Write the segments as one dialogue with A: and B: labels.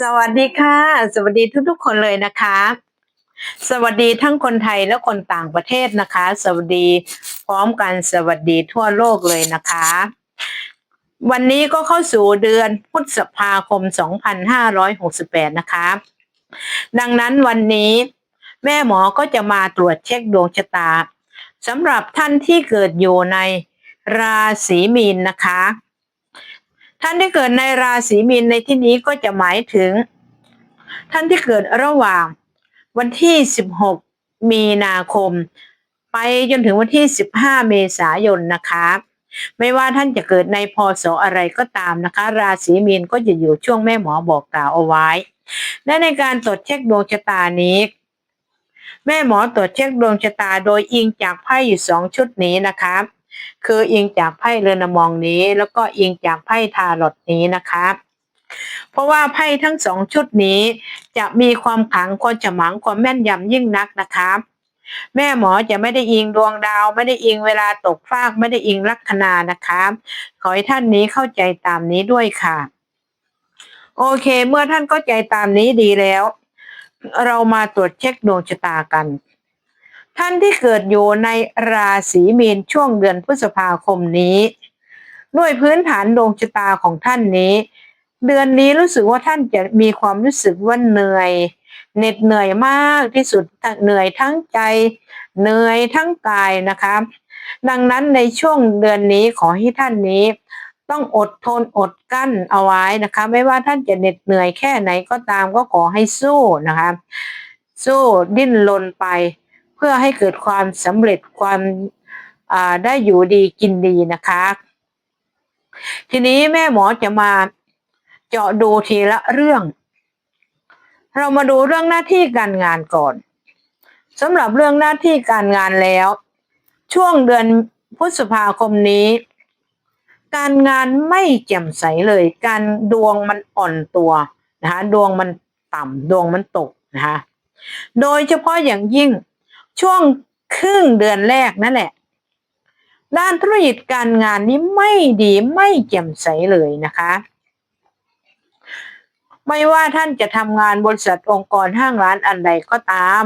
A: สวัสดีค่ะ สวัสดีทุกๆคนเลยนะคะ สวัสดีทั้งคนไทยและคนต่างประเทศนะคะ สวัสดีพร้อมกันสวัสดีทั่วโลกเลยนะคะ วันนี้ก็เข้าสู่เดือนพฤษภาคม 2568 นะคะ ดังนั้นวันนี้แม่หมอก็จะมาตรวจเช็คดวงชะตาสำหรับท่านที่เกิดอยู่ในราศีมีนนะคะ ท่านที่เกิดในราศีมีนในที่นี้ก็จะหมายถึง ท่านที่เกิดระหว่างวันที่ 16 มีนาคม ไปจนถึงวันที่ 15 เมษายนนะคะไม่ว่าท่านจะเกิดในพศอะไรก็ตามนะคะ ราศีมีนก็จะอยู่ช่วงแม่หมอบอกกล่าวเอาไว้ และในการตรวจเช็คดวงชะตานี้ แม่หมอตรวจเช็คดวงชะตาโดยอิงจากไพ่อยู่สองชุดนี้นะคะ คืออิงจากไพ่เรือนมองนี้ แล้วก็อิงจากไพ่ทาร์ลอตนี้นะคะเพราะว่าไพ่ทั้งสองชุดนี้ จะมีความขังความฉมังความแม่นยำยิ่งนักนะคะแม่หมอจะไม่ได้อิงดวงดาว ไม่ได้อิงเวลาตกฟากไม่ได้อิงลัคนานะคะขอให้ท่านนี้เข้าใจตามนี้ด้วยค่ะ โอเค เมื่อท่านเข้าใจตามนี้ดีแล้ว เรามาตรวจเช็คดวงชะตากัน ท่านที่เกิดอยู่ในราศีมีนช่วงเดือนพฤษภาคมนี้ด้วยพื้นฐานดวงชะตาของท่านนี้ เดือนนี้รู้สึกว่าท่านจะมีความรู้สึกว่าเหนื่อยเหน็ดเหนื่อยมากที่สุดเหนื่อยทั้งใจ เหนื่อยทั้งกายนะคะ ดังนั้นในช่วงเดือนนี้ขอให้ท่านนี้ ต้องอดทนอดกั้นเอาไว้นะคะ ไม่ว่าท่านจะเหน็ดเหนื่อยแค่ไหนก็ตามก็ขอให้สู้นะคะ สู้ดิ้นรนไป พื่อให้เกิดความสำเร็จความได้อยู่ดีกินดีนะคะ ทีนี้แม่หมอจะมาเจาะดูทีละเรื่อง เรามาดูเรื่องหน้าที่การงานก่อนสำหรับเรื่องหน้าที่การงานแล้ว ช่วงเดือนพฤษภาคมนี้ การงานไม่แจ่มใสเลย การดวงมันอ่อนตัวนะคะดวงมันต่ำดวงมันตกนะคะโดยเฉพาะอย่างยิ่ง ช่วงครึ่งเดือนแรกนั่นแหละ ด้านธุรกิจการงานนี้ไม่ดีไม่แจ่มใสเลยนะคะ ไม่ว่าท่านจะทำงานบริษัทองค์กรห้างร้านอันใดก็ตาม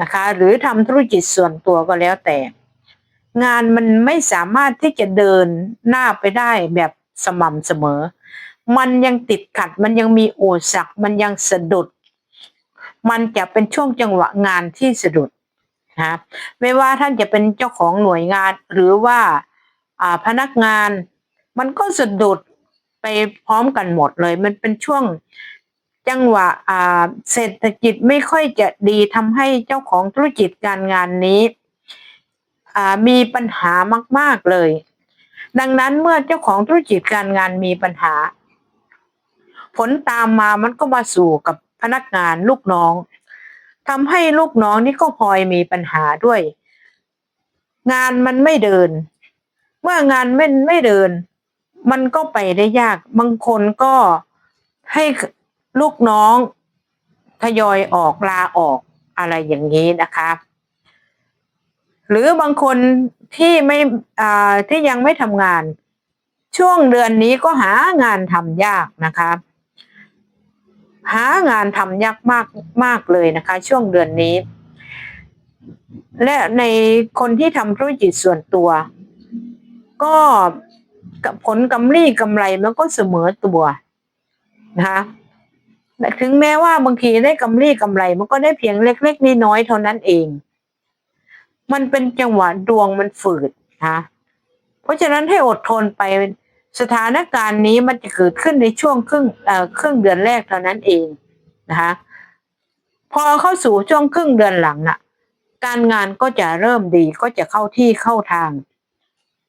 A: นะคะ หรือทำธุรกิจส่วนตัวก็แล้วแต่ งานมันไม่สามารถที่จะเดินหน้าไปได้แบบสม่ำเสมอ มันยังติดขัด มันยังมีอุปสรรคมันยังสะดุด มันจะเป็นช่วงจังหวะงานที่สะดุด นะไม่ว่าท่านจะเป็นเจ้าของหน่วยงานหรือว่าพนักงาน มันก็สะดุดไปพร้อมกันหมดเลย มันเป็นช่วงจังหวะเศรษฐกิจไม่ค่อยจะดีทำให้เจ้าของธุรกิจการงานนี้มีปัญหามาก ๆเลย ดังนั้นเมื่อเจ้าของธุรกิจการงานมีปัญหา ผลตามมามันก็มาสู่กับพนักงานลูกน้อง ทำให้ลูกน้องนี่ก็พลอยมีปัญหาด้วย งานมันไม่เดิน เมื่องานไม่ไม่เดิน มันก็ไปได้ยาก บางคนก็ให้ลูกน้องทยอยออกลาออกอะไรอย่างนี้นะคะ หรือบางคนที่ไม่ที่ยังไม่ทำงาน ช่วงเดือนนี้ก็หางานทำยากนะคะ หางานทำยากมากมากเลยนะคะ ช่วงเดือนนี้ และในคนที่ทำธุรกิจส่วนตัว ก็ผลกำไรกำไรมันก็เสมอตัวนะคะถึงแม้ว่าบางทีได้กำไรกำไร มันก็ได้เพียงเล็กๆน้อยๆเท่านั้นเอง มันเป็นจังหวะดวงมันฝืดนะเพราะฉะนั้นให้อดทนไป สถานการณ์นี้มันจะเกิดขึ้นในช่วงครึ่งเอ่อครึ่งเดือนแรกเท่านั้นเองนะคะพอเข้าสู่ช่วงครึ่งเดือนหลังน่ะ การงานก็จะเริ่มดีก็จะเข้าที่เข้าทาง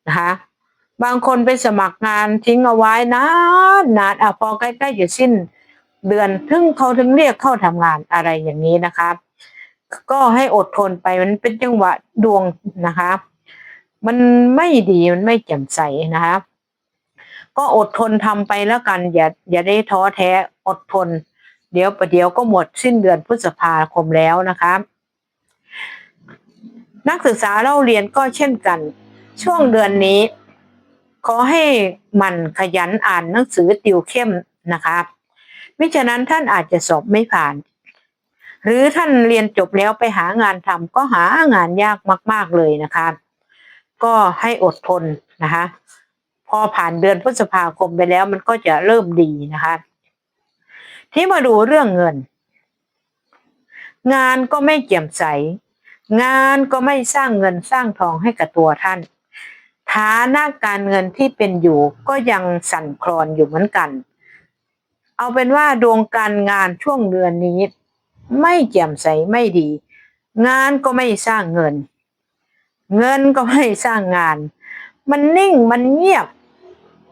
A: นะคะบางคนไปสมัครงานทิ้งเอาไว้นานนานอะพอใกล้ๆจะสิ้น เดือนถึงเขาถึงเรียกเข้าทำงานอะไรอย่างนี้นะคะก็ให้อดทนไปมันเป็นจังหวะดวงนะคะ มันไม่ดีมันไม่แจ่มใสนะคะ ก็อดทนทำไปแล้วกัน อย่าอย่าได้ท้อแท้อดทน เดี๋ยวประเดี๋ยวก็หมดสิ้นเดือนพฤษภาคมแล้วนะคะ นักศึกษาเล่าเรียนก็เช่นกัน ช่วงเดือนนี้ ขอให้มันขยันอ่านหนังสือติวเข้มนะคะมิฉะนั้นท่านอาจจะสอบไม่ผ่าน หรือท่านเรียนจบแล้วไปหางานทำก็หางานยากมาก ๆเลยนะคะ ก็ให้อดทนนะคะ อผ่านเดือนพฤษภาคมไปแล้ว มันก็จะเริ่มดีนะคะ ที่มาดูเรื่องเงิน งานก็ไม่เกี่ยมใส งานก็ไม่สร้างเงินสร้างทองให้กับตัวท่านฐานะการเงินที่เป็นอยู่ก็ยังสั่นคลอนอยู่เหมือนกัน เอาเป็นว่าดวงการงานช่วงเดือนนี้ ไม่แจ่มใสไม่ดี งานก็ไม่สร้างเงิน เงินก็ไม่สร้างงาน มันนิ่งมันเงียบ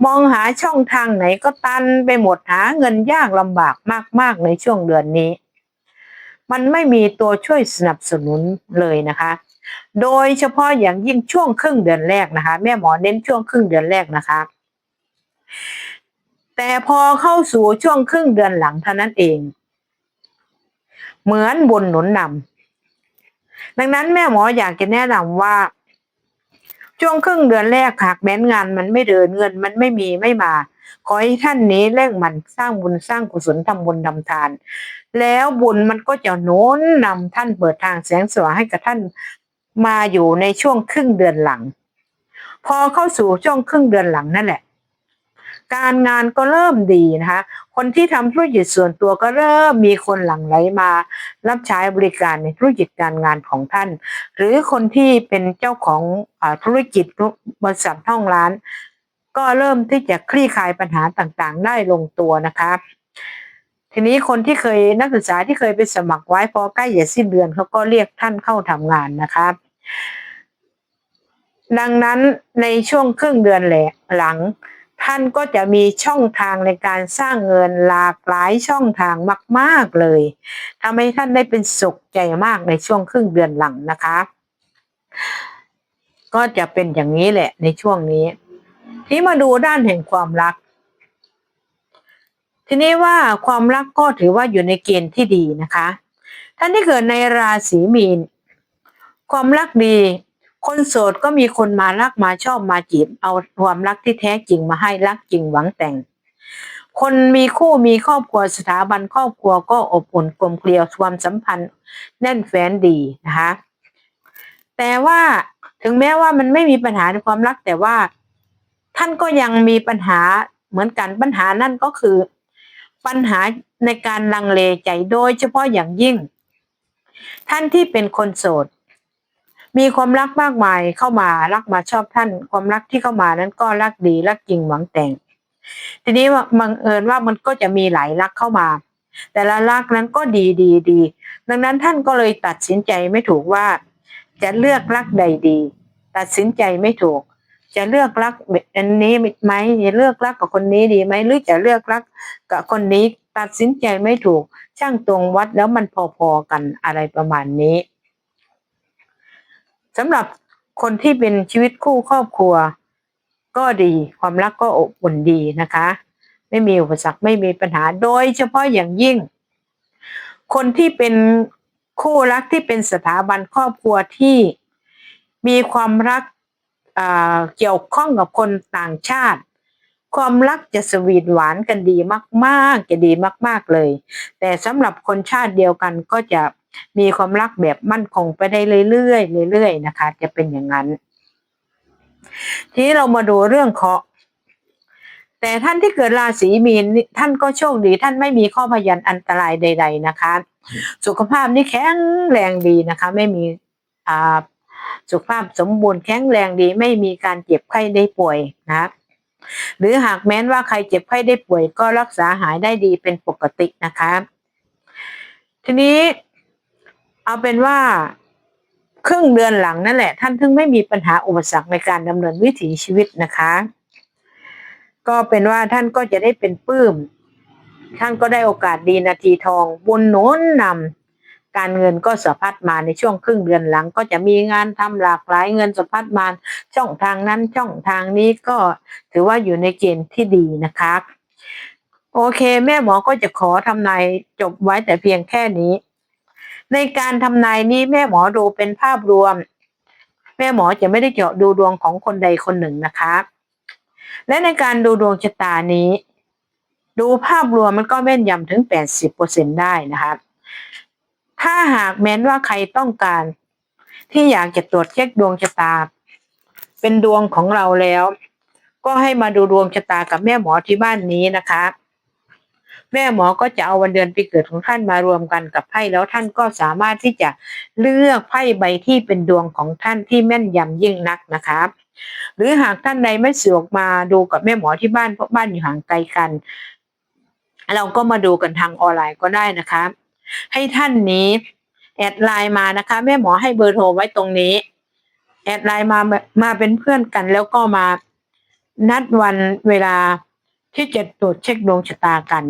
A: มองหาช่องทางไหนก็ตันไปหมดหาเงินยากลำบากมาก ๆ ในช่วงเดือนนี้ มันไม่มีตัวช่วยสนับสนุนเลยนะคะ โดยเฉพาะอย่างยิ่งช่วงครึ่งเดือนแรกนะคะ แม่หมอเน้นช่วงครึ่งเดือนแรกนะคะ แต่พอเข้าสู่ช่วงครึ่งเดือนหลังเท่านั้นเอง เหมือนบุญหนุนนำดังนั้นแม่หมออยากจะแนะนำว่า ช่วงครึ่งเดือนแรกหากแม้นงานมันไม่เดินเงินมันไม่มีไม่มา ขอให้ท่านนี้เร่งมันสร้างบุญสร้างกุศลทำบุญทำทาน แล้วบุญมันก็จะโน้นนำท่านเปิดทางแสงสว่างให้กับท่านมาอยู่ในช่วงครึ่งเดือนหลัง พอเข้าสู่ช่วงครึ่งเดือนหลังนั่นแหละ การงานก็เริ่มดีนะคะ คนที่ทำธุรกิจส่วนตัวก็เริ่มมีคนหลั่งไหลมา รับใช้บริการในธุรกิจการงานของท่าน หรือคนที่เป็นเจ้าของอธุรกิจบริษัทท่องร้าน ก็เริ่มที่จะคลี่คลายปัญหาต่างๆ ได้ลงตัวนะคะทีนี้คนที่เคยนักศึกษาที่เคยไปสมัครไว้พอใกล้จะสิ้นเดือนเขาก็เรียกท่านเข้าทำงานนะครับดังนั้นในช่วงครึ่งเดือนหลัง ท่านก็จะมีช่องทางในการสร้างเงินหลากหลายช่องทางมาก ๆเลยทำให้ท่านได้เป็นสุขใจมากในช่วงครึ่งเดือนหลังนะคะ ก็จะเป็นอย่างนี้แหละในช่วงนี้ ที่มาดูด้านแห่งความรัก ทีนี้ว่าความรักก็ถือว่าอยู่ในเกณฑ์ที่ดีนะคะ ท่านที่เกิดในราศีมีน ความรักดี คนโสดก็มีคนมารักมาชอบมาจีบ เอาความรักที่แท้จริงมาให้รักจริงหวังแต่ง คนมีคู่มีครอบครัวสถาบันครอบครัวก็อบอุ่นกลมเกลียวความสัมพันธ์ แน่นแฟ้นดีนะคะแต่ว่าถึงแม้ว่ามันไม่มีปัญหาในความรักแต่ว่า ท่านก็ยังมีปัญหาเหมือนกันปัญหานั่นก็คือ ปัญหาในการลังเลใจโดยเฉพาะอย่างยิ่ง ท่านที่เป็นคนโสด มีความรักมากมายเข้ามารักมาชอบท่าน ความรักที่เข้ามานั้นก็รักดีรักจริงหวังแต่ง ทีนี้บังเอิญว่ามันก็จะมีหลายรักเข้ามา แต่ละรักนั้นก็ดีดีดี ดังนั้นท่านก็เลยตัดสินใจไม่ถูกว่า จะเลือกรักใดดี ตัดสินใจไม่ถูก จะเลือกรักอันนี้ไหมจะเลือกรักกับคนนี้ดีไหมหรือจะเลือกรักกับคนนี้ตัดสินใจไม่ถูก ช่างตรงวัดแล้วมันพอๆกันอะไรประมาณนี้ สำหรับคนที่เป็นชีวิตคู่ครอบครัว ก็ดีความรักก็อบอุ่นดีนะคะ ไม่มีอุปสรรคไม่มีปัญหาโดยเฉพาะอย่างยิ่ง คนที่เป็นคู่รักที่เป็นสถาบันครอบครัวที่มีความรักเกี่ยวข้องกับคนต่างชาติ ความรักจะสวีทหวานกันดีมาก ๆ จะดีมาก ๆเลย แต่สำหรับคนชาติเดียวกันก็จะ มีความรักแบบมั่นคงไปได้เรื่อยๆเรื่อยๆนะคะ จะเป็นอย่างนั้น ทีนี้เรามาดูเรื่องเคาะแต่ท่านที่เกิดราศีมีนท่านก็โชคดี ท่านไม่มีข้อพยันอันตรายใด ๆนะคะ สุขภาพนี่แข็งแรงดีนะคะ ไม่มีอ่าสุขภาพสมบูรณ์แข็งแรงดี ไม่มีการเจ็บไข้ได้ป่วยนะหรือหากแม้นว่าใครเจ็บไข้ได้ป่วยก็รักษาหายได้ดีเป็นปกตินะคะ ทีนี้ เอาเป็นว่าครึ่งเดือนหลังนั่นแหละ ท่านถึงไม่มีปัญหาอุปสรรคในการดำเนินวิถีชีวิตนะคะ ก็เป็นว่าท่านก็จะได้เป็นปื้ม ท่านก็ได้โอกาสดีนาทีทอง บุญหนุนนำการเงินก็สะพัดมาในช่วงครึ่งเดือนหลัง ก็จะมีงานทำหลากหลายเงินสะพัดมาช่องทางนั้นช่องทางนี้ก็ถือว่าอยู่ในเกณฑ์ที่ดีนะคะโอเค แม่หมอก็จะขอทำนายจบไว้แต่เพียงแค่นี้ ในการทำนายนี้แม่หมอดูเป็นภาพรวม แม่หมอจะไม่ได้เจาะดูดวงของคนใดคนหนึ่งนะคะ และในการดูดวงชะตานี้ ดูภาพรวมมันก็แม่นยำถึง 80%ได้นะครับถ้าหากแม้นว่าใครต้องการ ที่อยากจะตรวจเช็คดวงชะตา เป็นดวงของเราแล้ว ก็ให้มาดูดวงชะตากับแม่หมอที่บ้านนี้นะคะ แม่หมอก็จะเอาวันเดือนปีเกิดของท่านมารวมกันกับไพ่แล้วท่านก็สามารถที่จะเลือกไพ่ใบที่เป็นดวงของท่านที่แม่นยำยิ่งนักนะครับหรือหากท่านใดไม่สะดวกมาดูกับแม่หมอที่บ้านเพราะบ้านอยู่ห่างไกลกัน เราก็มาดูกันทางออนไลน์ก็ได้นะคะ ให้ท่านนี้แอดไลน์มานะคะ แม่หมอให้เบอร์โทรไว้ตรงนี้ แอดไลน์มามาเป็นเพื่อนกันแล้วก็มานัดวันเวลา ที่จะตรวจเช็คดวงชะตากัน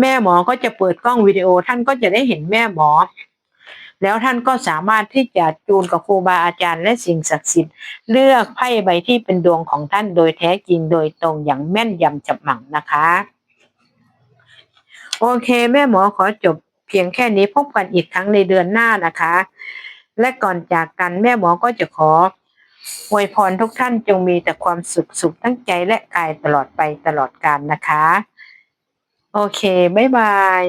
A: แม่หมอก็จะเปิดกล้องวิดีโอท่านก็จะได้เห็นแม่หมอ แล้วท่านก็สามารถที่จะจูนกับครูบาอาจารย์และสิ่งศักดิ์สิทธิ์ เลือกไพ่ใบที่เป็นดวงของท่านโดยแท้จริงโดยตรงอย่างแม่นยำจับหมั่งนะคะ โอเค แม่หมอขอจบเพียงแค่นี้พบกันอีกครั้งในเดือนหน้านะคะ และก่อนจากกันแม่หมอก็จะขอ อวยพรทุกท่านจงมีแต่ความสุขสุขทั้งใจและกายตลอดไปตลอดกาลนะคะ โอเค บ๊ายบาย